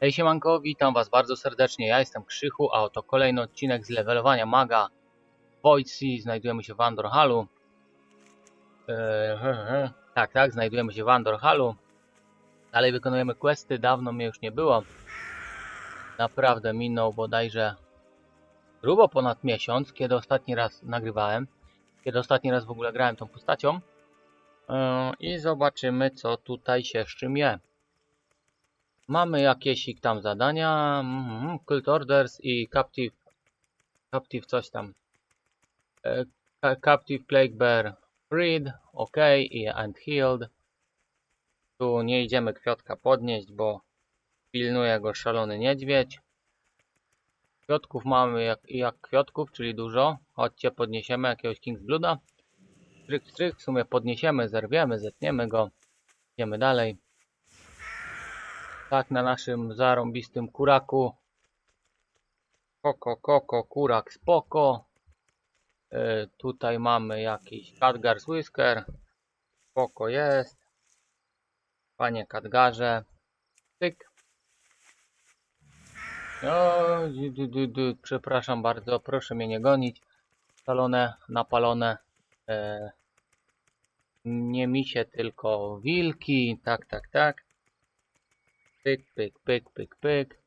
Hej siemanko, witam was bardzo serdecznie, ja jestem Krzychu, a oto kolejny odcinek z levelowania maga Void Sea, znajdujemy się w Andorhalu. Eee, tak, tak, znajdujemy się w Andorhalu. Dalej wykonujemy questy, dawno mnie już nie było. Naprawdę minął bodajże grubo ponad miesiąc, kiedy ostatni raz nagrywałem. Kiedy ostatni raz w ogóle grałem tą postacią. Eee, I zobaczymy co tutaj się z czym je. Mamy jakieś ich tam zadania, mhm, Cult Orders i Captive, Captive coś tam. E, Ca- Captive Plague Bear Freed, ok, i and Healed. Tu nie idziemy kwiatka podnieść, bo pilnuje go szalony niedźwiedź. Kwiatków mamy jak, jak kwiatków, czyli dużo. Chodźcie, podniesiemy jakiegoś Kingsblooda. Stryk, stryk, w sumie podniesiemy, zerwiemy, zetniemy go. Idziemy dalej. Tak, na naszym zarąbistym kuraku. Koko, koko, kurak, spoko. E, tutaj mamy jakiś Khadgar z Whisker. Spoko jest. Panie Khadgarze. Tyk. O, du, du, du, du, przepraszam bardzo, proszę mnie nie gonić. Szalone, napalone. E, nie misie, tylko wilki. Tak, tak, tak. Pyk, pyk, pyk, pyk, pyk.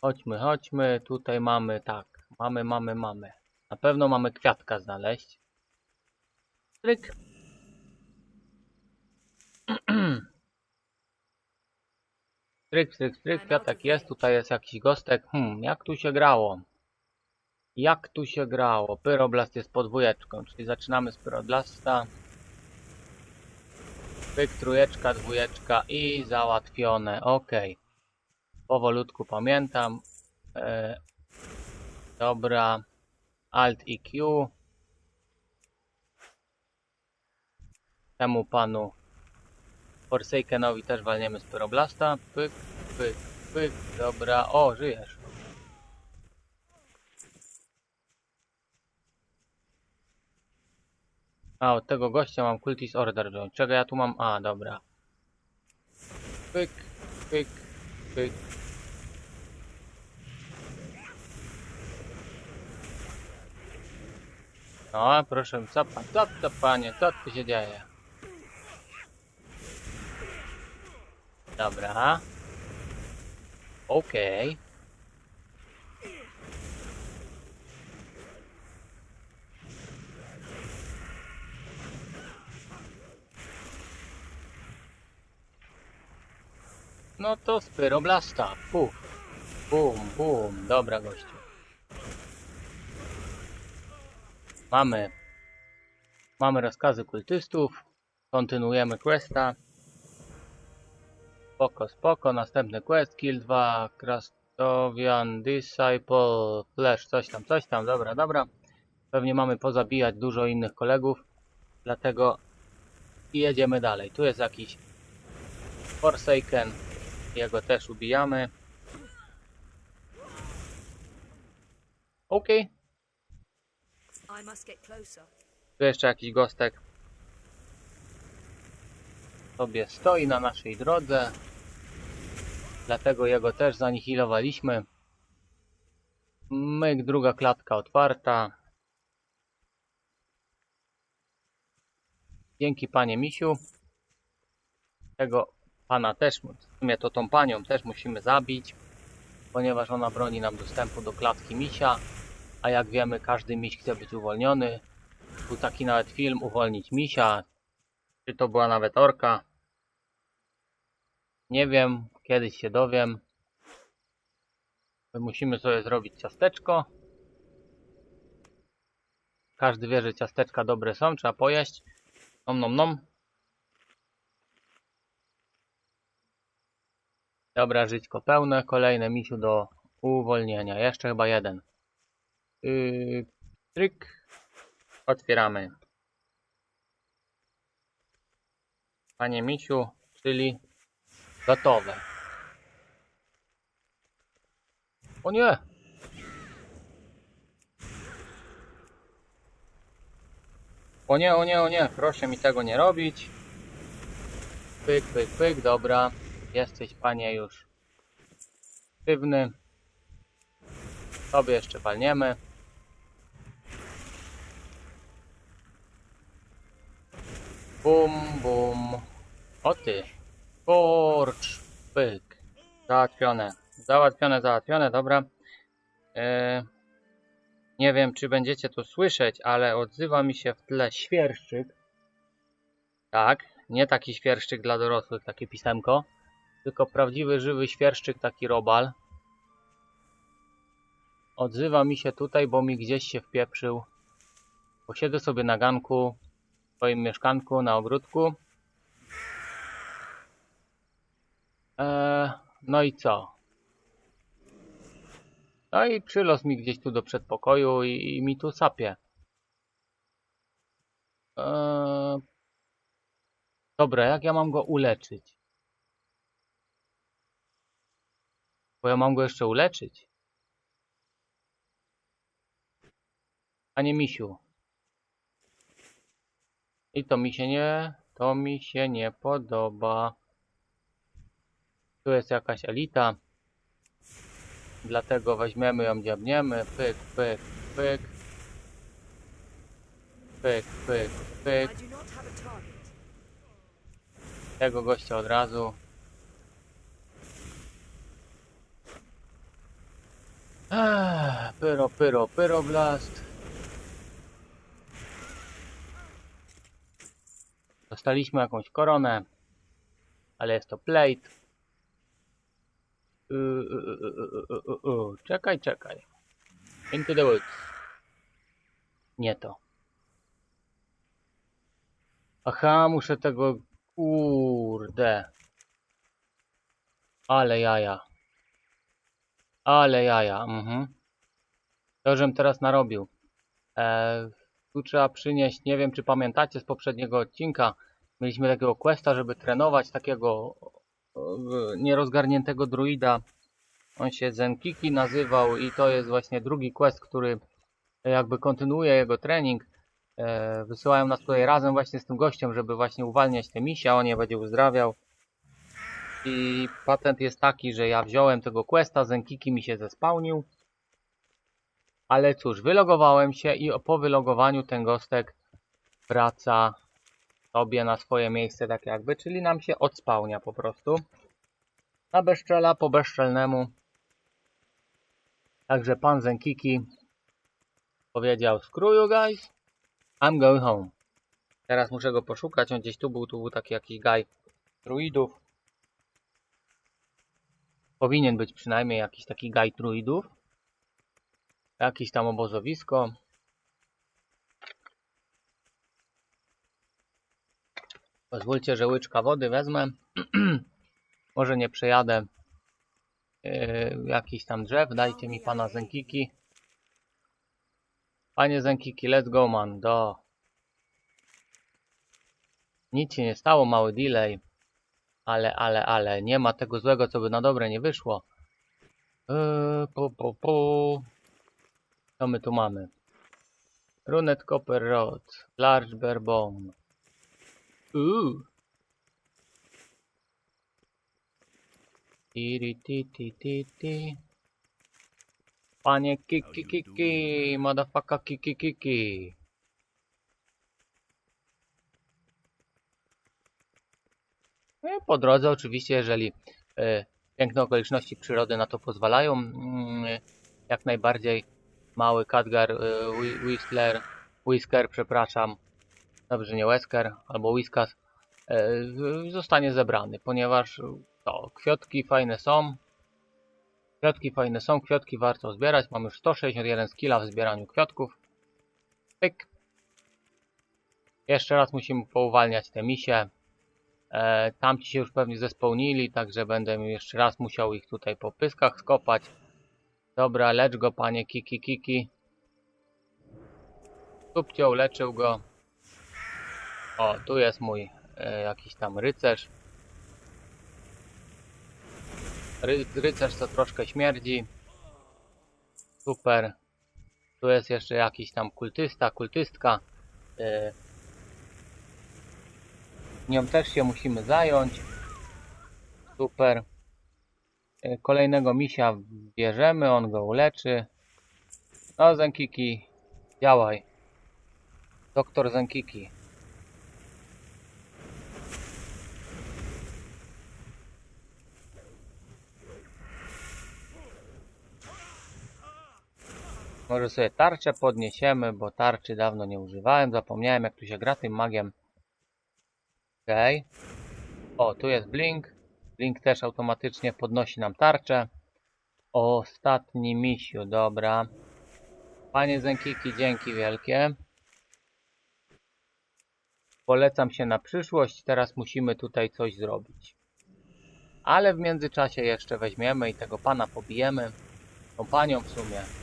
Chodźmy, chodźmy. Tutaj mamy, tak. Mamy, mamy, mamy. Na pewno mamy kwiatka znaleźć. Tryk. Stryk, stryk, stryk, kwiatek jest, tutaj jest jakiś gostek. Hmm, jak tu się grało? Jak tu się grało? Pyroblast jest podwójeczką, czyli zaczynamy z pyroblasta. Pyk, trójeczka, dwójeczka i załatwione. Ok. Powolutku pamiętam. E, dobra. Alt i Q. Temu panu Forsakenowi też walniemy z pyroblasta. Pyk, pyk, pyk. Dobra. O, żyjesz. A, od tego gościa mam Cultist Order. Czego ja tu mam? A, dobra. Pyk, pyk, pyk. No, proszę, co pan, co to panie, co tu się dzieje? Dobra. Okej. No to z pyroblasta. Puf. Bum, bum. Dobra, gościu. Mamy. Mamy rozkazy kultystów. Kontynuujemy questa. Spoko, spoko. Następny quest. Kill 2. Krastowian Disciple. Flash. Coś tam, coś tam. Dobra, dobra. Pewnie mamy pozabijać dużo innych kolegów. Dlatego jedziemy dalej. Tu jest jakiś Forsaken. Jego też ubijamy. Closer. Tu jeszcze jakiś gostek sobie stoi na naszej drodze. Dlatego jego też zanihilowaliśmy. Myk, druga klatka otwarta. Dzięki panie misiu. Tego pana też, sumie to tą panią też musimy zabić, ponieważ ona broni nam dostępu do klatki misia. A jak wiemy, każdy miś chce być uwolniony. Był taki nawet film Uwolnić misia. Czy to była nawet orka? Nie wiem, kiedyś się dowiem. My musimy sobie zrobić ciasteczko. Każdy wie, że ciasteczka dobre są, trzeba pojeść. Nom nom nom. Dobra, żyćko pełne. Kolejne misiu do uwolnienia. Jeszcze chyba jeden. Yy, tryk. Otwieramy. Panie misiu, czyli gotowe. O nie! O nie, o nie, o nie, proszę mi tego nie robić. Pyk, pyk, pyk, dobra. Jesteś panie już sztywny. Sobie jeszcze walniemy. Bum, bum. O ty. Kurcz, pyk. Załatwione. Załatwione, załatwione, dobra. E, nie wiem, czy będziecie to słyszeć, ale odzywa mi się w tle świerszczyk. Tak, nie taki świerszczyk dla dorosłych, takie pisemko, tylko prawdziwy, żywy świerszczyk, taki robal. Odzywa mi się tutaj, bo mi gdzieś się wpieprzył. Posiedzę sobie na ganku, w swoim mieszkanku, na ogródku. Eee, no i co? No i przylos mi gdzieś tu do przedpokoju i, i mi tu sapie. Eee, dobra, jak ja mam go uleczyć? Bo ja mam go jeszcze uleczyć. Panie misiu. I to mi się nie, to mi się nie podoba. Tu jest jakaś elita. Dlatego weźmiemy ją, dziabniemy. Pyk, pyk, pyk. Pyk, pyk, pyk. Tego gościa od razu. Ech, pyro, pyro, pyroblast. Dostaliśmy jakąś koronę, ale jest to plate. Y, y, y, y, y, y, y. Czekaj, czekaj. Into the woods. Nie to. Aha, muszę tego... Kurde. Ale jaja. Ale jaja, mhm. To, żem teraz narobił. E, tu trzeba przynieść, nie wiem czy pamiętacie z poprzedniego odcinka, mieliśmy takiego questa, żeby trenować takiego nierozgarniętego druida. On się Zenkiki nazywał i to jest właśnie drugi quest, który jakby kontynuuje jego trening. E, wysyłają nas tutaj razem właśnie z tym gościem, żeby właśnie uwalniać te misia, on je będzie uzdrawiał. I patent jest taki, że ja wziąłem tego questa, Zenkiki mi się zespałnił. Ale cóż, wylogowałem się i po wylogowaniu ten gostek wraca sobie na swoje miejsce tak jakby, czyli nam się odspałnia po prostu. Na bezczela po bezczelnemu. Także pan Zenkiki powiedział screw you guys, I'm going home. Teraz muszę go poszukać, on gdzieś tu był, tu był taki jakiś gaj druidów. Powinien być przynajmniej jakiś taki gaj druidów. Jakieś tam obozowisko. Pozwólcie, że łyczka wody wezmę. Może nie przejadę yy, jakiś tam drzew. Dajcie mi pana Zenkiki. Panie Zenkiki, let's go man, do. Nic się nie stało, mały delay. Ale, ale, ale, nie ma tego złego, co by na dobre nie wyszło. Yy, pu, pu, pu. Co my tu mamy? Runet Copper Rod, Large Bear Bone. Uuu. Tiri, ti, ti, ti, ti. Panie Kiki Kiki, motherfucker Kiki Kiki. No i po drodze oczywiście, jeżeli e, piękne okoliczności przyrody na to pozwalają, mm, jak najbardziej mały Khadgar, e, Whi- Whistler, Whisker, przepraszam, dobrze nie Wesker, albo Whiskas, e, zostanie zebrany, ponieważ to, kwiatki fajne są, Kwiatki fajne są, kwiatki warto zbierać. Mam już 161 skilla w zbieraniu kwiatków. Pyk. Jeszcze raz musimy pouwalniać te misie. E, tamci się już pewnie zespełnili, także będę jeszcze raz musiał ich tutaj po pyskach skopać. Dobra, lecz go panie Kiki Kiki. Subciął, leczył go. O, tu jest mój e, jakiś tam rycerz. Ry rycerz co troszkę śmierdzi. Super. Tu jest jeszcze jakiś tam kultysta, kultystka. Yy. Nią też się musimy zająć. Super. E, Kolejnego misia bierzemy, on go uleczy. No, Zenkiki, działaj. Doktor Zenkiki. Może sobie tarczę podniesiemy, bo tarczy dawno nie używałem. Zapomniałem jak tu się gra tym magiem. O, tu jest blink. Blink też automatycznie podnosi nam tarczę. Ostatni misiu, dobra. Panie Zenkiki, dzięki wielkie. Polecam się na przyszłość. Teraz musimy tutaj coś zrobić. Ale w międzyczasie jeszcze weźmiemy i tego pana pobijemy. Tą panią w sumie.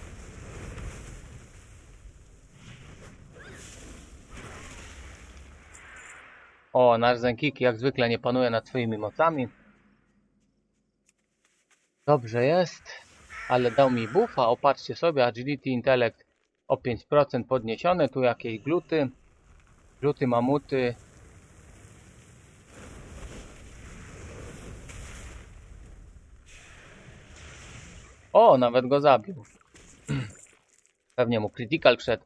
O, nasz Zenkiki jak zwykle nie panuje nad swoimi mocami. Dobrze jest, ale dał mi buffa. Opatrzcie sobie, agility, intellect o 5% podniesione. Tu jakieś gluty, gluty mamuty. O, nawet go zabił. Pewnie mu critical wszedł.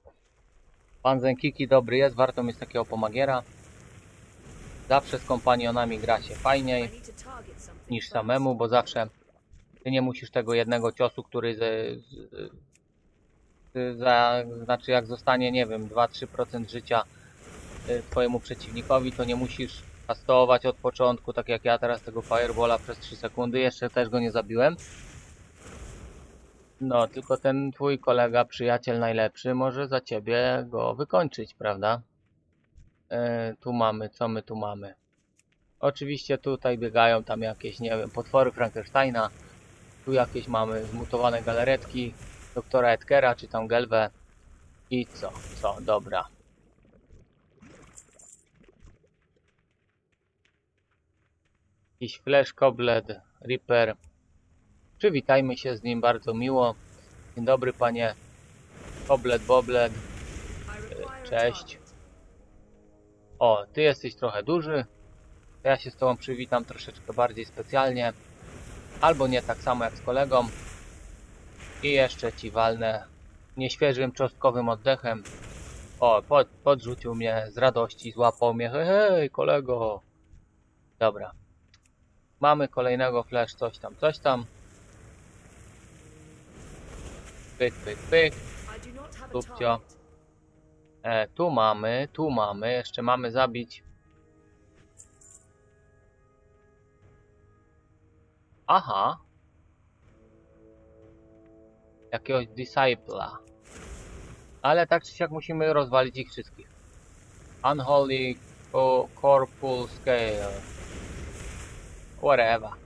Pan Zenkiki dobry jest, warto mieć takiego pomagiera. Zawsze z kompanionami gra się fajniej niż samemu, bo zawsze ty nie musisz tego jednego ciosu, który z, z, za, znaczy jak zostanie, nie wiem, 2-3% życia y, twojemu przeciwnikowi, to nie musisz kastować od początku, tak jak ja teraz tego Firebola przez 3 sekundy, jeszcze też go nie zabiłem. No, tylko ten twój kolega, przyjaciel najlepszy może za ciebie go wykończyć, prawda? E, tu mamy, co my tu mamy? Oczywiście tutaj biegają tam jakieś, nie wiem, potwory Frankensteina. Tu jakieś mamy zmutowane galaretki doktora Edkera, czy tam Gelwę. I co? Co? Dobra. Jakiś Flash, Koblet, Reaper. Przywitajmy się z nim bardzo miło. Dzień dobry panie Koblet, Boblet. A Cześć. O, ty jesteś trochę duży. To ja się z tobą przywitam troszeczkę bardziej specjalnie. Albo nie tak samo jak z kolegą. I jeszcze ci walnę nieświeżym, czosnkowym oddechem. O, pod, podrzucił mnie z radości, złapał mnie. Hej, hej, kolego. Dobra. Mamy kolejnego flash, coś tam, coś tam. Pyk, pyk, pyk. Tupcio. E, tu mamy, tu mamy, jeszcze mamy zabić. Aha. Jakiegoś discipla. Ale tak czy siak musimy rozwalić ich wszystkich. Unholy co Corpul Scale. Whatever.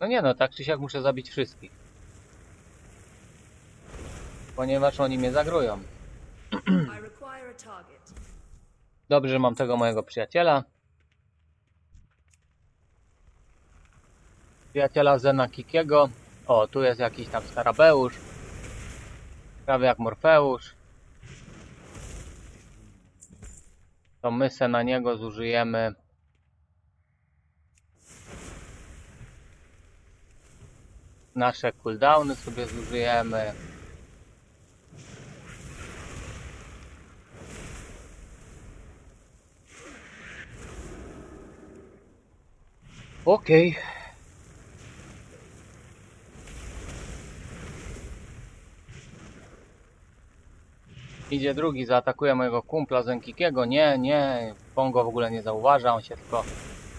No nie no, tak czy siak muszę zabić wszystkich. Ponieważ oni mnie zagrują. Dobrze, że mam tego mojego przyjaciela. Przyjaciela Zena Kikiego. O, tu jest jakiś tam skarabeusz. Prawie jak Morfeusz. To my se na niego zużyjemy. Nasze cooldowny sobie zużyjemy. Okej. Idzie drugi, zaatakuje mojego kumpla Zenkikiego. Nie, nie, on go w ogóle nie zauważa, on się tylko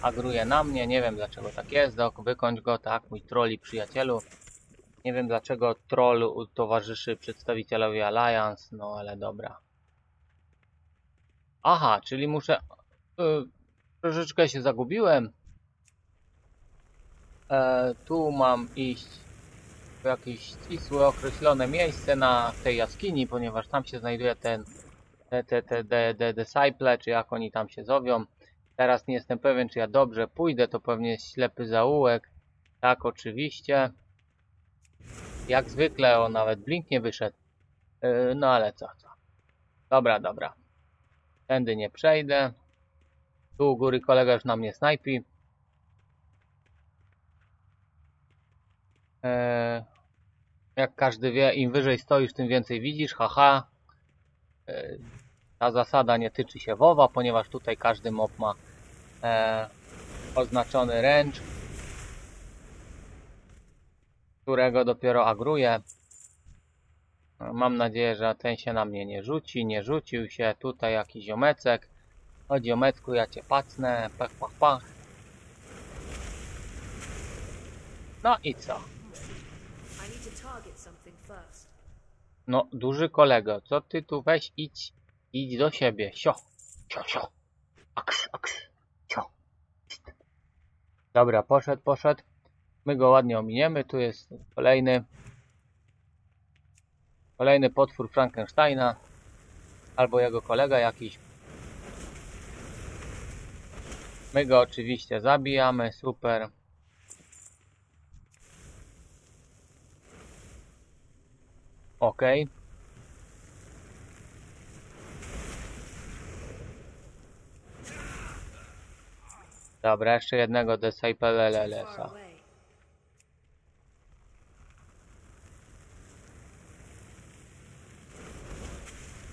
agruje na mnie. Nie wiem dlaczego tak jest, Dok, wykończ go, tak, mój trolli przyjacielu. Nie wiem dlaczego troll towarzyszy przedstawicielowi Alliance, no ale dobra. Aha, czyli muszę... Y, troszeczkę się zagubiłem. E, tu mam iść w jakieś ścisłe, określone miejsce na tej jaskini, ponieważ tam się znajduje ten te, te, te, te, te disciple, czy jak oni tam się zowią. Teraz nie jestem pewien, czy ja dobrze pójdę, to pewnie jest ślepy zaułek. Tak, oczywiście. Jak zwykle, o nawet blink nie wyszedł. E, no ale co, co. Dobra, dobra. Tędy nie przejdę. Tu u góry kolega już na mnie snajpi. Eee, jak każdy wie, im wyżej stoisz, tym więcej widzisz. Haha. Eee, ta zasada nie tyczy się WoWa, ponieważ tutaj każdy mob ma oznaczony range, którego dopiero agruje. Mam nadzieję, że ten się na mnie nie rzuci. Nie rzucił się. Tutaj jakiś ziomecek. Chodź ziomecku, ja cię pacnę. Pach, pach, pach. No i co? No, duży kolego, co ty tu weź idź, idź do siebie. Sio, sio, sio. Aks, aks. Dobra, poszedł, poszedł. My go ładnie ominiemy. Tu jest kolejny. Kolejny potwór Frankensteina. Albo jego kolega jakiś. My go oczywiście zabijamy. Super. Okej. Dobra, jeszcze jednego Disciple LLS-a.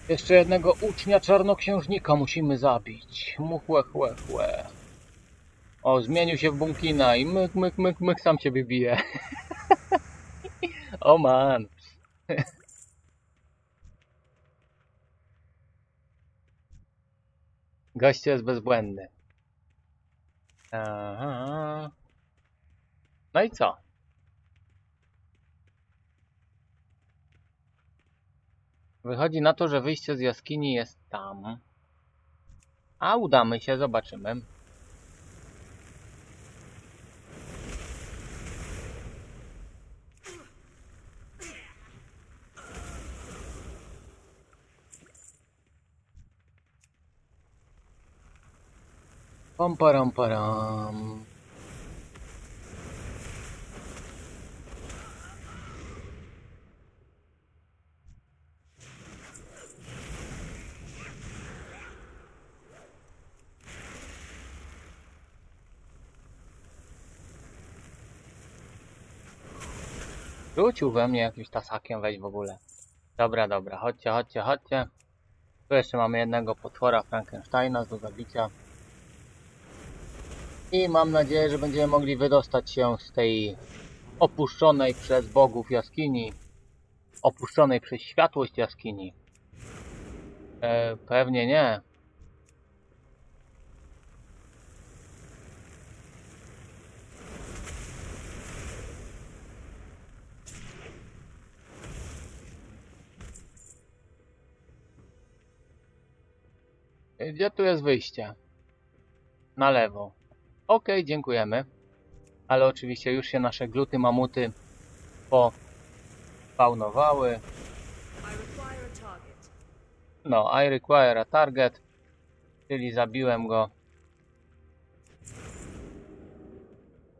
Jeszcze jednego ucznia czarnoksiężnika musimy zabić. Muchłe, chłe, chłe. O, zmienił się w bunkina i myk, myk, myk, myk, sam ciebie bije. o man. Gość jest bezbłędny. Aha. No i co? Wychodzi na to, że wyjście z jaskini jest tam. A udamy się, zobaczymy. Pam param param. Rzucił we mnie jakimś tasakiem weź w ogóle. Dobra, dobra, chodźcie, chodźcie, chodźcie. Tu jeszcze mamy jednego potwora Frankensteina do zabicia. I mam nadzieję, że będziemy mogli wydostać się z tej opuszczonej przez bogów jaskini. Opuszczonej przez światłość jaskini. E, pewnie nie. E, Gdzie tu jest wyjście? Na lewo. Ok, dziękujemy. Ale oczywiście już się nasze gluty mamuty popaunowały. No, I require a target, czyli zabiłem go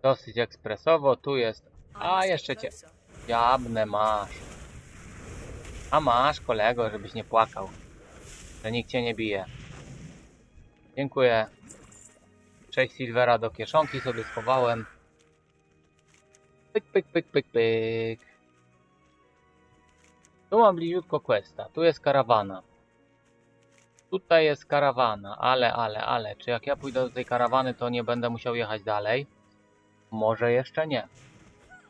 dosyć ekspresowo. Tu jest. A, jeszcze cię. Jabne masz. A masz, kolego, żebyś nie płakał, że nikt cię nie bije. Dziękuję. Cześć Silvera do kieszonki sobie schowałem. Pyk, pyk, pyk, pyk, pyk. Tu mam bliziutko questa. Tu jest karawana. Tutaj jest karawana, ale, ale, ale. Czy jak ja pójdę do tej karawany, to nie będę musiał jechać dalej? Może jeszcze nie.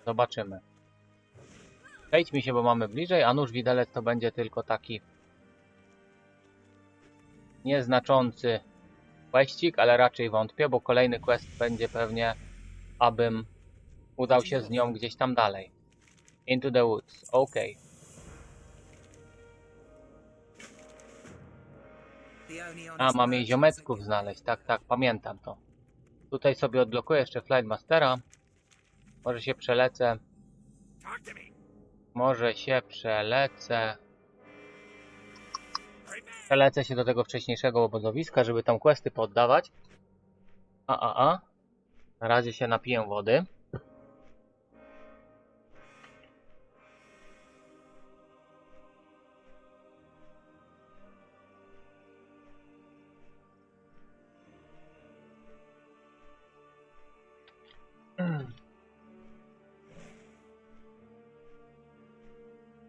Zobaczymy. Przejdźmy się, bo mamy bliżej, a nóż widelec to będzie tylko taki nieznaczący questik, ale raczej wątpię, bo kolejny quest będzie pewnie, abym udał się z nią gdzieś tam dalej. Into the woods. Ok. A, mam jej ziomecków znaleźć. Tak, tak, pamiętam to. Tutaj sobie odblokuję jeszcze Flightmastera. Może się przelecę. Może się przelecę przelecę się do tego wcześniejszego obozowiska, żeby tam questy poddawać. A, a, a. Na razie się napiję wody.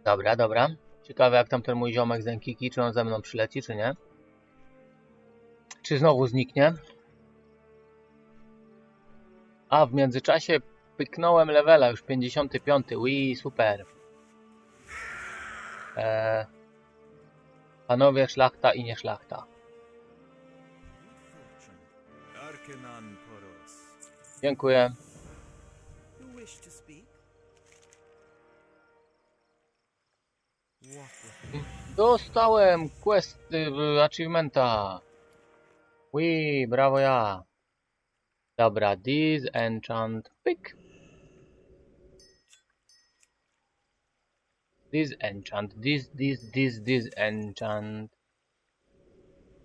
Dobra, dobra. Ciekawe jak tam ten mój ziomek z Enkiki, czy on ze mną przyleci, czy nie. Czy znowu zniknie. A, w międzyczasie pyknąłem levela, już 55. Ui, super. Eee, panowie szlachta i nie szlachta. Dziękuję. Dostałem quest, achievementa. Ui, brawo ja. Dobra, disenchant pick. Disenchant, dis, dis, dis, disenchant.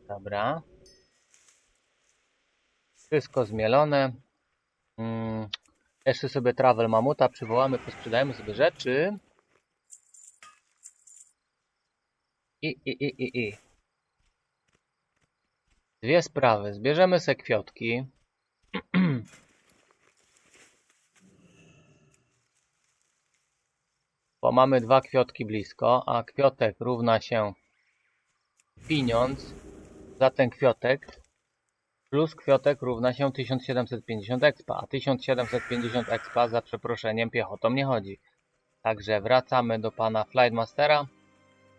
Dobra. Wszystko zmielone. Mm. Jeszcze sobie travel mamuta przywołamy, posprzedajmy sobie rzeczy. I, i, i, i, i. Dwie sprawy. Zbierzemy se kwiotki. Bo mamy dwa kwiotki blisko, a kwiatek równa się pieniądz za ten kwiatek plus kwiatek równa się 1750 expa, a 1750 expa za przeproszeniem piechotą nie chodzi. Także wracamy do pana Flightmastera.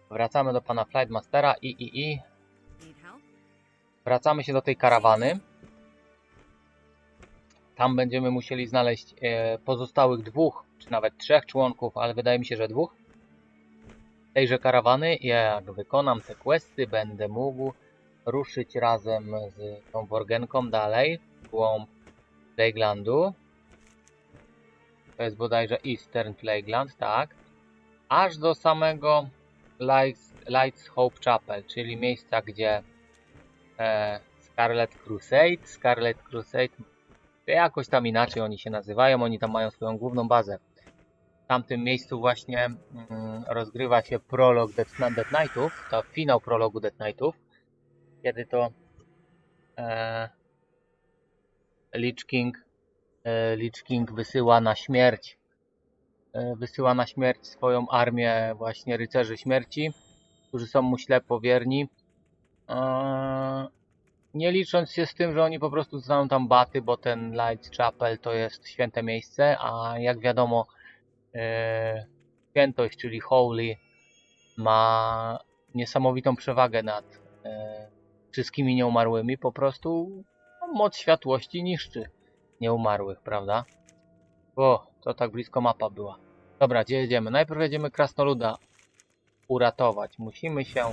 Wracamy do pana Flightmastera i i i wracamy się do tej karawany. Tam będziemy musieli znaleźć e, pozostałych dwóch, czy nawet trzech członków, ale wydaje mi się, że dwóch tejże karawany. Jak wykonam te questy, będę mógł ruszyć razem z tą Worgenką dalej w głąb Plaguelandu. To jest bodajże Eastern Plagueland, tak. Aż do samego Lights, Lights Hope Chapel, czyli miejsca, gdzie e, Scarlet Crusade, Scarlet Crusade, jakoś tam inaczej oni się nazywają, oni tam mają swoją główną bazę. W tamtym miejscu właśnie mm, rozgrywa się prolog Death, Knightów, to finał prologu Death Knightów, kiedy to e, Lich King, e, Lich King wysyła na śmierć wysyła na śmierć swoją armię właśnie rycerzy śmierci, którzy są mu ślepo wierni. Eee, Nie licząc się z tym, że oni po prostu znają tam baty, bo ten Light Chapel to jest święte miejsce, a jak wiadomo e, świętość, czyli Holy ma niesamowitą przewagę nad e, wszystkimi nieumarłymi, po prostu no, moc światłości niszczy nieumarłych, prawda? O, to tak blisko mapa była. Dobra, gdzie jedziemy? Najpierw jedziemy Krasnoluda uratować. Musimy się...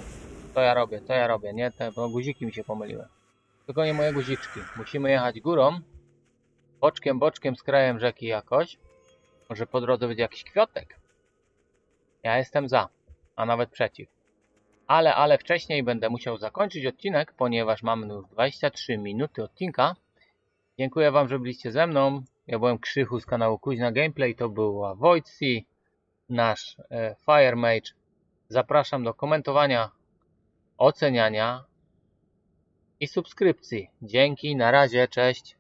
To ja robię, to ja robię, nie? Te, bo guziki mi się pomyliły. Tylko nie moje guziczki. Musimy jechać górą, boczkiem, boczkiem z krajem rzeki jakoś. Może po drodze będzie jakiś kwiatek. Ja jestem za, a nawet przeciw. Ale, ale wcześniej będę musiał zakończyć odcinek, ponieważ mamy już 23 minuty odcinka. Dziękuję Wam, że byliście ze mną. Ja byłem Krzychu z kanału Kuźna Gameplay, to była Wojtsi, nasz e, Fire Mage. Zapraszam do komentowania, oceniania i subskrypcji. Dzięki, na razie, cześć.